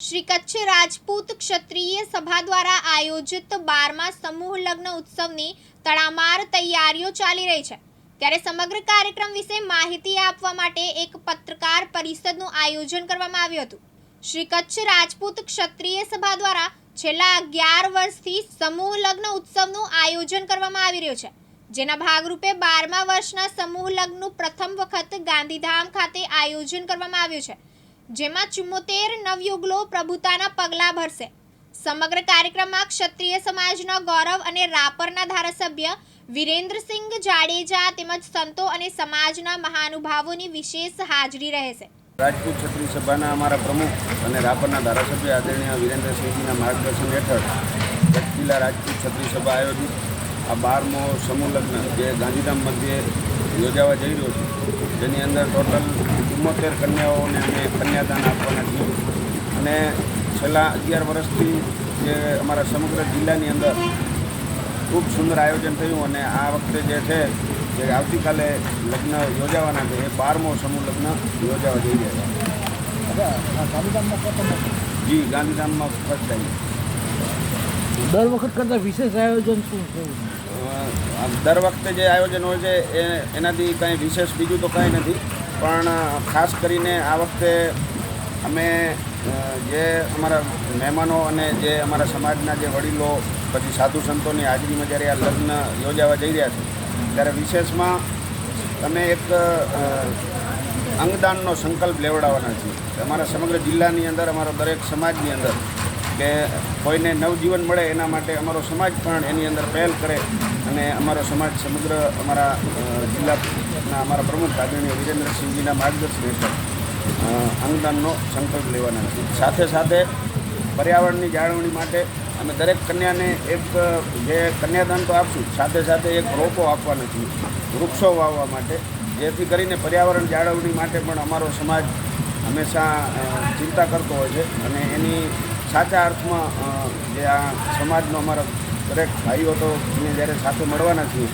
શ્રી કચ્છ રાજપૂત ક્ષત્રિય સભા દ્વારા આયોજિત બારમા સમૂહ લગ્ન ઉત્સવની તડામાર તૈયારીઓ ચાલી રહી છે. ત્યારે સમગ્ર કાર્યક્રમ વિશે માહિતી આપવા માટે એક પત્રકાર પરિષદનું આયોજન કરવામાં આવ્યું હતું. શ્રી કચ્છ રાજપૂત ક્ષત્રિય સભા દ્વારા છેલ્લા અગિયાર વર્ષથી સમૂહ લગ્ન ઉત્સવનું આયોજન કરવામાં આવી રહ્યું છે. જેના ભાગરૂપે બારમા વર્ષના સમૂહ લગ્નનું પ્રથમ વખત ગાંધીધામ ખાતે આયોજન કરવામાં આવ્યું છે. જેમાં ચુમ્મોતેર નવયુગલો પ્રભુતાના પગલાં ભરશે. સમગ્ર કાર્યક્રમમાં ક્ષત્રિય સમાજના ગૌરવ અને રાપરના ધારાસભ્ય વિરેન્દ્રસિંહ જાડેજા તેમજ સંતો અને સમાજના મહાનુભાવોની વિશેષ હાજરી રહેશે. રાજપૂત છત્રી સભાના અમારા પ્રમુખ અને રાપરના ધારાસભ્ય આદરણીય વિરેન્દ્રસિંહજીના માર્ગદર્શન હેઠળ કચ્છ જિલ્લા રાજપૂત છત્રી સભા આયોજિત આ બારમો સમૂહ લગ્ન જે ગાંધીધામ મધ્યે યોજાવા જઈ રહ્યો છે. જેની અંદર ટોટલ ચુમ્મોતેર કન્યાઓને અમે કન્યાદાન આપવાના છીએ. અને છેલ્લા અગિયાર વર્ષથી જે અમારા સમગ્ર જિલ્લાની અંદર ખૂબ સુંદર આયોજન થયું અને આ વખતે જે છે જે આવતીકાલે લગ્ન યોજાવાના છે એ બારમો સમૂહ લગ્ન યોજાવા જઈ રહ્યા છે. જી ગાંધીધામમાં ફર્સ્ટ ટાઈમ દર વખત કરતાં વિશેષ આયોજન શું થયું દર વખતે જે આયોજન હોય છે એ એનાથી કાંઈ વિશેષ બીજું તો કાંઈ નથી. પણ ખાસ કરીને આ વખતે અમે જે અમારા મહેમાનો અને જે અમારા સમાજના જે વડીલો પછી સાધુ સંતોની હાજરીમાં જ્યારે આ લગ્ન યોજાવા જઈ રહ્યા છે ત્યારે વિશેષમાં અમે એક અંગદાનનો સંકલ્પ લેવડાવવાના છીએ. અમારા સમગ્ર જિલ્લાની અંદર અમારો દરેક સમાજની અંદર કે કોઈને નવજીવન મળે એના માટે અમારો સમાજ પણ એની અંદર પહેલ કરે અને અમારો સમાજ સમગ્ર અમારા અ, જિલ્લાના અમારા પ્રમુખ આદરણીય વિરેન્દ્રસિંહજીના માર્ગદર્શન હેઠળ અંગદાનનો સંકલ્પ લેવાના છે. સાથે સાથે પર્યાવરણની જાળવણી માટે અમે દરેક કન્યાને એક, જે કન્યાદાન તો આપશું, સાથે સાથે એક રોપો આપવાના છીએ વૃક્ષો વાવવા માટે, જેથી કરીને પર્યાવરણ જાળવણી માટે પણ અમારો સમાજ હંમેશા ચિંતા કરતો હોય છે અને એની સાચા અર્થમાં જે આ સમાજનો અમારા દરેક ભાઈઓ તો એને જ્યારે સાથે મળવાના છીએ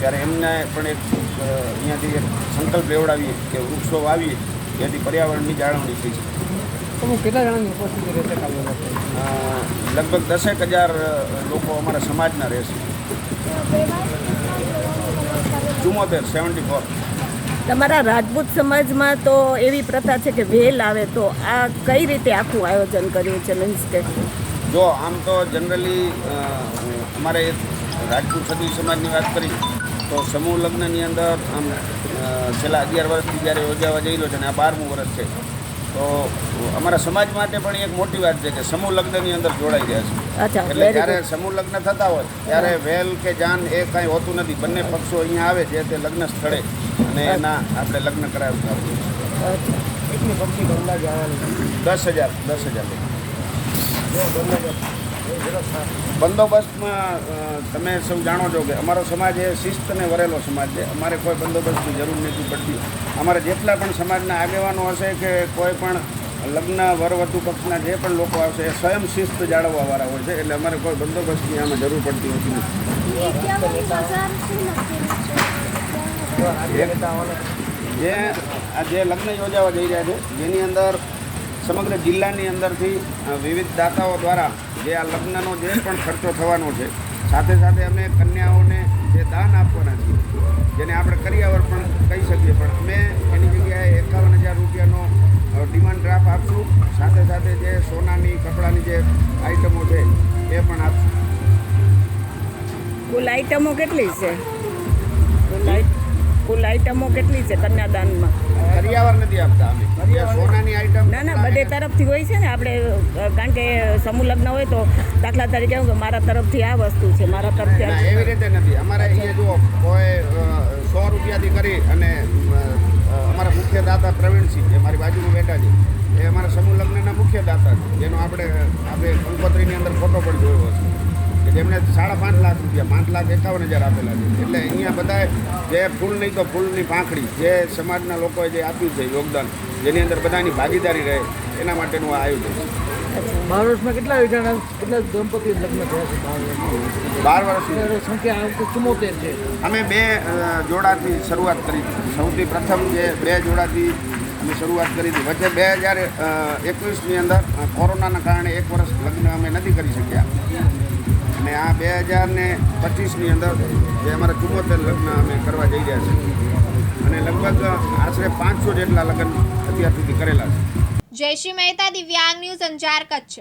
ત્યારે એમને પણ એક અહીંયાથી એક સંકલ્પ લેવડાવીએ કે વૃક્ષો વાવીએ જેથી પર્યાવરણની જાળવણી થઈ શકે. કેટલા જણાની ઉપસ્થિતિ રહેશે લગભગ દસેક હજાર લોકો અમારા સમાજના રહેશે. ચુમ્મોતેર સેવન્ટી ફોર. તમારા રાજપૂત સમાજમાં તો એવી પ્રથા છે કે વેલ આવે તો આ કઈ રીતે આખું આયોજન કર્યું છે મીન્સ કે જો આમ તો જનરલી અમારે રાજપૂત સદી સમાજની વાત કરી. તો સમૂહ લગ્નની અંદર આમ છેલ્લા અગિયાર વર્ષથી જ્યારે યોજાવા જઈ છે અને આ બારમું વર્ષ છે તો અમારા સમાજ માટે પણ એક મોટી વાત છે કે સમૂહ લગ્નની અંદર જોડાઈ રહ્યા છે. એટલે જ્યારે સમૂહ લગ્ન થતા હોય ત્યારે વેલ કે જાન એ કાંઈ હોતું નથી. બંને પક્ષો અહીંયા આવે જે તે લગ્ન સ્થળે અને એના આપણે લગ્ન કરાવતા હોઈએ દસ હજાર દસ હજાર બંદોબસ્તમાં તમે સૌ જાણો છો કે અમારો સમાજ એ શિસ્તને વરેલો સમાજ છે. અમારે કોઈ બંદોબસ્તની જરૂર નથી પડતી. અમારે જેટલા પણ સમાજના આગેવાનો હશે કે કોઈ પણ લગ્ન વરવધુ પક્ષના જે પણ લોકો આવશે, એ સ્વયં શિસ્ત જાળવવાવાળા હોય છે. એટલે અમારે કોઈ બંદોબસ્તની આમાં જરૂર પડતી નથી. જે આ જે લગ્ન યોજાવા જઈ રહ્યા છે, જેની અંદર સમગ્ર જિલ્લાની અંદરથી વિવિધ દાતાઓ દ્વારા જે આ લગ્નનો જે પણ ખર્ચો થવાનો છે, સાથે સાથે અમે કન્યાઓને જે દાન આપવાના છીએ, જેને આપણે કરિયાવર પણ કહી શકીએ, પણ અમે એની જગ્યાએ એકાવન હજાર રૂપિયાનો ડિમાન્ડ ડ્રાફ્ટ આપશું. સાથે સાથે જે સોનાની, કપડાની જે આઈટમો છે, એ પણ આપશું. કુલ આઈટમો કેટલી છે? આઈટમો કેટલી છે કન્યાદાનમાં કરિયાવર નથી આપતા અમે. જે સોનાની આઇટમ ના ના બધે તરફથી હોય છે ને આપણે કારણ કે સમૂહ લગ્ન હોય તો દાખલા તરીકે કે મારા તરફથી આ વસ્તુ છે મારા તરફથી આ એવી રીતે નથી. અમારે અહીંયા જુઓ કોઈ સો રૂપિયાથી કરી અને અમારા મુખ્ય દાતા પ્રવીણસિંહ જે મારી બાજુમાં બેઠા છે એ અમારા સમૂહ લગ્નના મુખ્ય દાતા છે. જેનો આપણે આપણે કંકોત્રીની અંદર ફોટો પણ જોયો હશે. કે જેમણે સાડા પાંચ લાખ રૂપિયા પાંચ લાખ એકાવન હજાર આપેલા છે. એટલે અહીંયા બધાએ જે ફૂલ નહીં તો ફૂલની પાંખડી જે સમાજના લોકોએ જે આપ્યું છે યોગદાન જેની અંદર બધાની ભાગીદારી રહે એના માટેનું આ આયોજન છે. વર્ષમાં કેટલા જણા કેટલા દંપતી લગ્ન થયા બાર વર્ષની સંખ્યા ચુમ્મોતેર છે. અમે બે જોડાથી શરૂઆત કરી સૌથી પ્રથમ જે બે જોડાથી અમે શરૂઆત કરી હતી. વચ્ચે બે હજાર એકવીસની અંદર કોરોનાના કારણે એક વર્ષ લગ્ન અમે નથી કરી શક્યા. અને આ બે હજાર ને પચીસની અંદર જે અમારા ચુમ્મોતેર લગ્ન અમે કરવા જઈ રહ્યા છીએ અને લગભગ આશરે પાંચસો જેટલા લગ્ન અત્યાર સુધી કરેલા છે. જયશ્રી મહેતા દિવ્યાંગ ન્યૂઝ અંજાર કચ્છ.